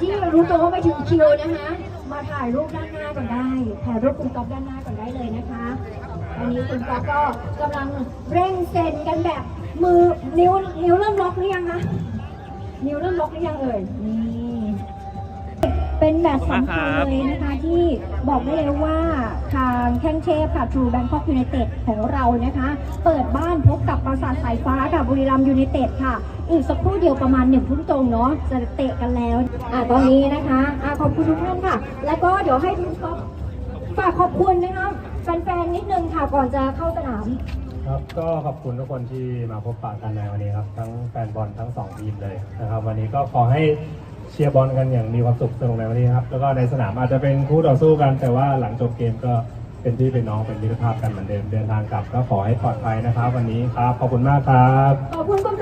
ที่รู้ตัวว่าไม่ถึงคิวนะคะ มาถ่ายรูปด้านหน้าก่อนได้ ถ่ายรูปคุณก๊อฟด้านหน้าก่อนได้เลยนะคะอันนี้คุณก๊อฟก็กำลังเร่งเซ็นกันแบบ มือนิ้วนิ้วเริ่มล็อกหรือยังคะนิ้วเริ่มล็อกหรือยังเอ่ยนี่เป็นแบบสำคัญเลยนะคะที่บอกได้เลยว่า ทางแข้งเทพค่ะ True Bangkok United ของเรานะคะ เปิดบ้านพบกับปราสาทสายฟ้ากับบุรีรัมยูไนเต็ดค่ะ อีกสักครู่เดียวประมาณหนึ่งทุ่มตรงเนาะจะเตะกันแล้วอ่าตอนนี้นะคะอ่าขอบคุณทุกท่านค่ะ แล้วก็เดี๋ยวให้ทุกคนฝากขอบคุณนะคะแฟนๆนิดนึงค่ะก่อนจะเข้าสนาม ครับก็ขอบคุณทุกคนที่มาพบปะกันในวันนี้ครับ ทั้งแฟนบอลทั้งสองทีมเลยนะครับ วันนี้ก็ขอให้ เชียร์บอลกันอย่างมีความสุขสนุกในวันนี้ครับ แล้วก็ในสนามอาจจะเป็นคู่ต่อสู้กัน แต่ว่าหลังจบเกมก็เป็นพี่เป็นน้องเป็นมิตรภาพกันเหมือนเดิมเดินทางกลับ ก็ขอให้ปลอดภัยนะครับ วันนี้ครับขอบคุณมากครับ ขอบคุณคุณ